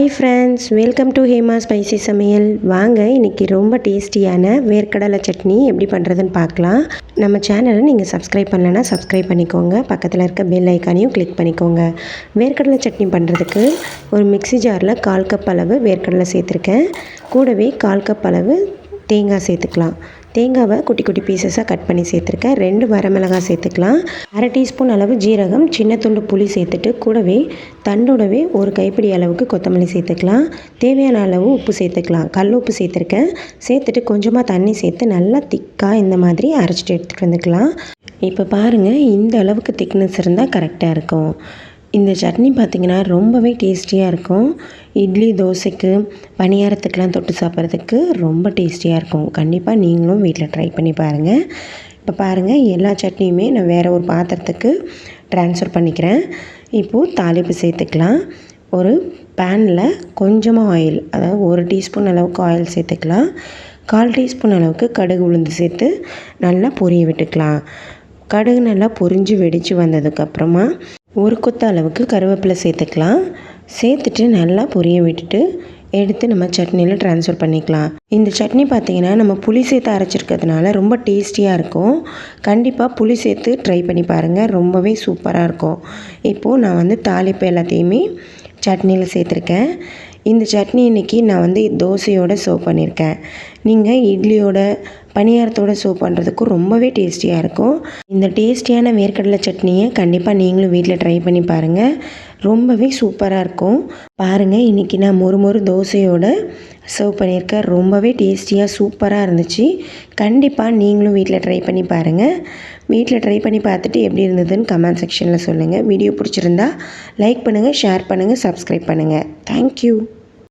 Hi friends welcome to Hema spicy சமையல் வாங்க இன்றைக்கி ரொம்ப டேஸ்டியான வேர்க்கடலை சட்னி எப்படி பண்ணுறதுன்னு பார்க்கலாம். நம்ம சேனலை நீங்கள் சப்ஸ்கிரைப் பண்ணலைன்னா சப்ஸ்கிரைப் பண்ணிக்கோங்க. பக்கத்தில் இருக்க பெல் ஐக்கானையும் கிளிக் பண்ணிக்கோங்க. வேர்க்கடலை சட்னி பண்ணுறதுக்கு ஒரு மிக்ஸி ஜாரில் கால் கப் அளவு வேர்க்கடலை சேர்த்துருக்கேன். கூடவே கால் கப் அளவு தேங்காய் சேர்த்துக்கலாம். தேங்காவை குட்டி குட்டி பீசஸாக கட் பண்ணி சேர்த்துருக்கேன். ரெண்டு வரமிளகாய் சேர்த்துக்கலாம். அரை டீஸ்பூன் அளவு ஜீரகம் சின்ன துண்டு புளி சேர்த்துட்டு கூடவே தண்டோடவே ஒரு கைப்பிடி அளவுக்கு கொத்தமல்லி சேர்த்துக்கலாம். தேவையான அளவு உப்பு சேர்த்துக்கலாம். கல் உப்பு சேர்த்துருக்கேன். சேர்த்துட்டு கொஞ்சமாக தண்ணி சேர்த்து நல்லா திக்காக இந்த மாதிரி அரைச்சிட்டு எடுத்துகிட்டு வந்துக்கலாம். இப்போ பாருங்கள் இந்த அளவுக்கு திக்னஸ் இருந்தால் கரெக்டாக இருக்கும். இந்த சட்னி பார்த்திங்கன்னா ரொம்பவே டேஸ்டியாக இருக்கும். இட்லி தோசைக்கு பணியாரத்துக்கெலாம் தொட்டு சாப்பிட்றதுக்கு ரொம்ப டேஸ்டியாக இருக்கும். கண்டிப்பாக நீங்களும் வீட்டில் ட்ரை பண்ணி பாருங்கள் இப்போ பாருங்கள் எல்லா சட்னியுமே நான் வேறு ஒரு பாத்திரத்துக்கு ட்ரான்ஸ்ஃபர் பண்ணிக்கிறேன். இப்போது தாளிப்பு சேர்த்துக்கலாம். ஒரு பேனில் கொஞ்சமாக ஆயில் அதாவது ஒரு டீஸ்பூன் அளவுக்கு ஆயில் சேர்த்துக்கலாம். கால் டீஸ்பூன் அளவுக்கு கடுகு உளுந்து சேர்த்து நல்லா பொரிய விட்டுக்கலாம். கடுகு நல்லா பொரிஞ்சு வெடித்து வந்ததுக்கப்புறமா ஒரு கொத்த அளவுக்கு கருவேப்பிலை சேர்த்துக்கலாம். சேர்த்துட்டு நல்லா பொரிய விட்டுட்டு எடுத்து நம்ம சட்னியில் ட்ரான்ஸ்ஃபர் பண்ணிக்கலாம். இந்த சட்னி பார்த்திங்கன்னா நம்ம புளி சேர்த்து அரைச்சிருக்கிறதுனால ரொம்ப டேஸ்டியாக இருக்கும். கண்டிப்பாக புளி சேர்த்து ட்ரை பண்ணி பாருங்கள் ரொம்பவே சூப்பராக இருக்கும். இப்போது நான் வந்து தாளிப்பு எல்லாத்தையுமே சட்னியில் சேர்த்துருக்கேன். இந்த சட்னி இன்றைக்கி நான் வந்து தோசையோடு சர்வ் பண்ணியிருக்கேன் நீங்கள் இட்லியோட பணியாரத்தோட சர்வ் பண்ணுறதுக்கும் ரொம்பவே டேஸ்டியாக இருக்கும். இந்த டேஸ்டியான வேர்க்கடலை சட்னியை கண்டிப்பாக நீங்களும் வீட்டில் ட்ரை பண்ணி பாருங்கள் ரொம்பவே சூப்பராக இருக்கும். பாருங்கள் இன்றைக்கி நான் மொறு மொறு தோசையோட சர்வ் பண்ணியிருக்கேன் ரொம்பவே டேஸ்டியாக சூப்பராக இருந்துச்சு. கண்டிப்பாக நீங்களும் வீட்டில் ட்ரை பண்ணி பாருங்கள் வீட்டில் ட்ரை பண்ணி பார்த்துட்டு எப்படி இருந்ததுன்னு கமெண்ட் செக்ஷனில் சொல்லுங்கள் வீடியோ பிடிச்சிருந்தா லைக் பண்ணுங்கள் ஷேர் பண்ணுங்கள் சப்ஸ்கிரைப் பண்ணுங்கள் தேங்க்யூ